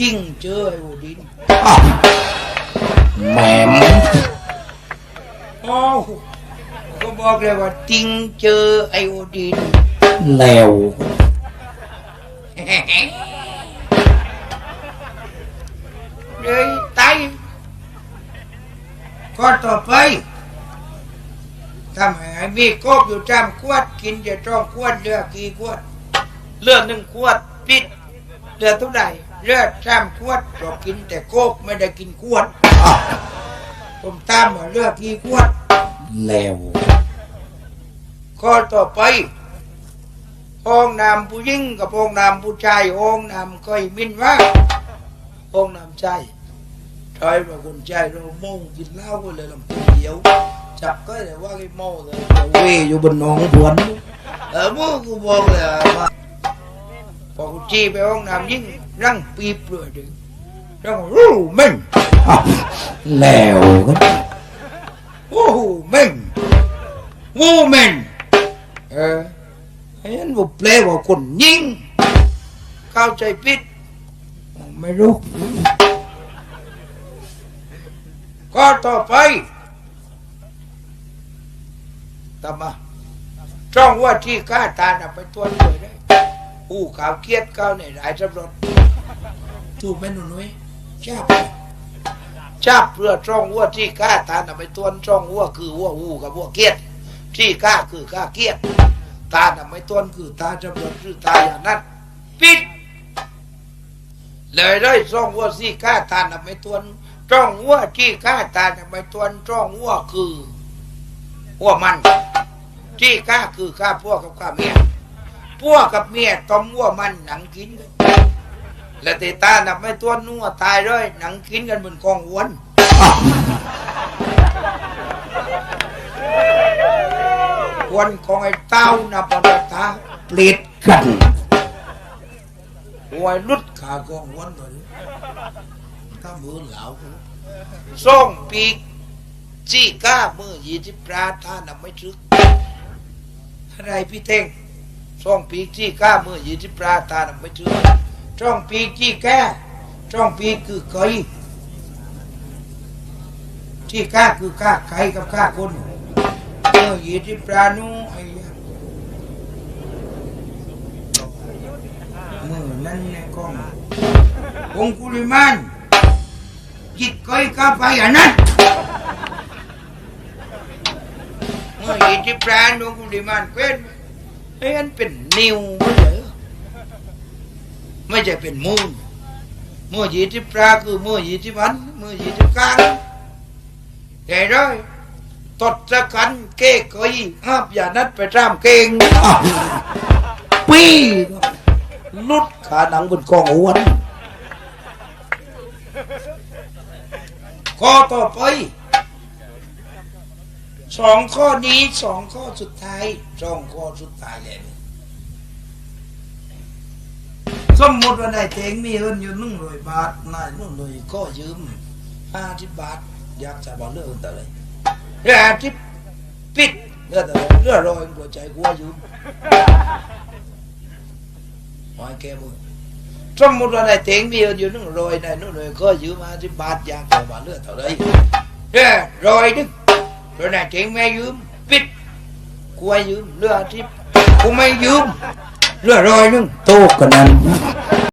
จริงเจอไอ้โอดินอ้าวแหมมอ้าวก็บอกเลยว่าจริงเจอไอ้โอดินแล้วเลยตายก็ต่อไปทำให้มีกบอยู่จำขวดกินจะต้องขวดเลือกกี่ขวด เลือกหนึ่งขวดปิดเลือกเท่าไหร่ เลือกจำขวดก็กินแต่โคกไม่ได้กินขวด ผมตามว่าเลือกกี่ขวด แล้วข้อต่อไป ห้องน้ำผู้หญิงกับห้องน้ำผู้ชายห้องน้ำก็ยมินว่าห้องน้ำชายชายว่าคนชายเราโมงกินเหล้าก็เลยลำตัวเดียว จับก็เลยว่าไอ้โม่เลยเวยอยู่บนหนองบวนเออมูกูบอกเลยว่า พอกูจี้ไปห้องน้ำยิ่งรังปีบเลยดึงรังรูเม่งอ้าวแล้วกันโอ้โหเม่งวูเม่งเออไอ้นั่นบุแปลว่าคนยิงเข้าใจผิดไม่รู้ก็ต่อไปตามมาจ้องว่าที่ข้าตาน่ะไปตัวเลยได้ อู้ขาวเครียดเก้าในหลายสำรวจถูกไหมหนูนุ้ยจับจับเพื่อจ้องว่าที่ข้าตาน่ะไปตัวจ้องว่าคือว่าอู้กับว่าเครียดที่ข้าคือข้าเครียดตาน่ะไม่ต้นคือตาจำรวจคือตาอย่างนั้นปิดเลยได้จ้องว่าที่ข้าตาน่ะไม่ต้นจ้องว่าที่ข้าตาน่ะไม่ต้นจ้องว่าคือว่ามันที่ข้าคือข้าพวกกับข้าเมีย พวกกับเมียต้มว่ามันหนังกินกันและแต่ตาน่ะไม่ต้นนัวตายเลยหนังกินกันบนกองอ้วนอ้าวอ้วนของไอ้เต้าน่ะปนตาเปลิดกันหวยลุดขากองวันเลยถ้ามือเหลาส่องปีกจี้ก้ามือยีที่ปราท่านน่ะไม่ถึกอะไรพี่เท่ง ส่องปีกจี้ก้ามือยีที่ปราทานน่ะไม่ถึกส่องปีกี้แก้ส่องปีกคือไก่ที่ก้าคือก้าไก่กับก้าคนมือยีที่ปรานูไอ้ยะมือนั่นในกล้ององคุลิมานจิตก้อยกาไปอันนั้นเมื่อยีที่ปลนองคุลิมานเป็น ไอ้อันเป็นนิวไม่ใช่เหรอไม่ใช่เป็นมูลมือยีที่ปลาคือมือยีที่มันมือยีที่กลางแต่ได้ตดสะกันเก้กอยห้าบอย่านัดไปตามเก่งปีลุดขาหนังบนกองอ้วนข้อต่อไป สองข้อนี้สองข้อสุดท้ายสองข้อสุดท้ายเลยสมมติว่านายเจงมีเงินอยู่หนึ่งร้อยบาทนายนู่นเลยก็ยืมห้าสิบบาทอยากจะบอกเรื่องแต่เลยเรื่องที่ปิดเรื่องแต่เลยเรื่องรอยหัวใจกลัวยืมหอยแกมือสมมติว่านายเต็งมีเงินอยู่หนึ่งร้อยนายนู่นเลยก็ยืมมาสิบบาทอยากจะบอกเรื่องเท่าไรเรื่ร้อยนึง แล้วนายเต็งไม่ยืม ปิดกูให้ยืมเรื่องที่กูไม่ยืมเรื่องรอยนึงโตกันนั้น